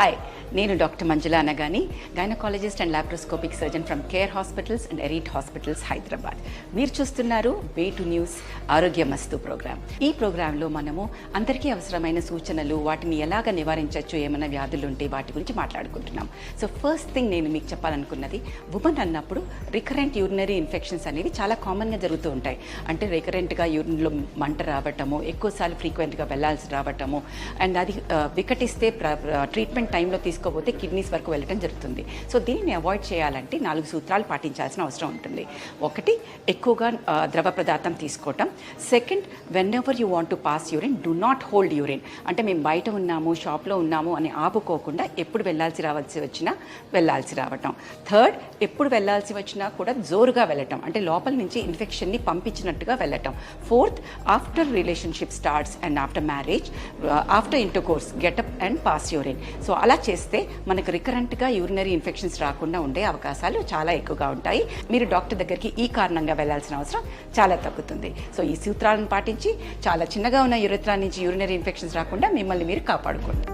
height. నేను doctor Manjula Anagani gynaecologist and laparoscopic surgeon from Care hospitals and ఎరీట్ hospitals Hyderabad మీరు చూస్తున్నారు way to news ఆరోగ్య మస్తు programme ఈ ప్రోగ్రాంలో మనము అందరికీ అవసరమైన సూచనలు వాటిని ఎలాగ నివారించవచ్చు ఏమైనా వ్యాధులు ఉంటే వాటి గురించి మాట్లాడుకుంటున్నాం. సో ఫస్ట్ థింగ్ నేను మీకు చెప్పాలనుకున్నది ఉమెన్ అన్నప్పుడు రికరెంట్ యూరినరీ ఇన్ఫెక్షన్స్ అనేవి చాలా కామన్గా జరుగుతూ ఉంటాయి. అంటే రికరెంట్గా యూరిన్లో మంట రావటము ఎక్కువసార్లు ఫ్రీక్వెంట్గా వెళ్ళాల్సి రావటము అండ్ అది వికటిస్తే ట్రీట్మెంట్ టైంలో తీసుకోపోతే కిడ్నీస్ వరకు వెళ్ళటం జరుగుతుంది. సో దీనిని అవాయిడ్ చేయాలంటే నాలుగు సూత్రాలు పాటించాల్సిన అవసరం ఉంటుంది. ఒకటి ఎక్కువగా ద్రవ పదార్థం తీసుకోవటం. Second whenever you want to pass urine do not hold urine అంటే మేము బయట ఉన్నాము షాప్లో ఉన్నాము అని ఆపుకోకుండా ఎప్పుడు వెళ్ళాల్సి రావాల్సి వచ్చినా వెళ్ళాల్సి రావటం. థర్డ్ ఎప్పుడు వెళ్ళాల్సి వచ్చినా కూడా జోరుగా వెళ్ళటం. అంటే లోపల నుంచి ఇన్ఫెక్షన్ని పంపించినట్టుగా వెళ్ళటం. Fourth after relationship starts and after marriage after intercourse get up and pass urine so అలా చేస్తే మనకు రికరెంట్గా యూరినరీ ఇన్ఫెక్షన్స్ రాకుండా ఉండే అవకాశాలు చాలా ఎక్కువగా ఉంటాయి. మీరు డాక్టర్ దగ్గరికి ఈ కారణంగా వెళ్ళాల్సిన అవసరం చాలా తగ్గుతుంది. సో ఈ సూత్రాలను పాటించి చాలా చిన్నగా ఉన్న యురత్రా నుంచి యూరినరీ ఇన్ఫెక్షన్స్ రాకుండా మిమ్మల్ని మీరు కాపాడుకోండి.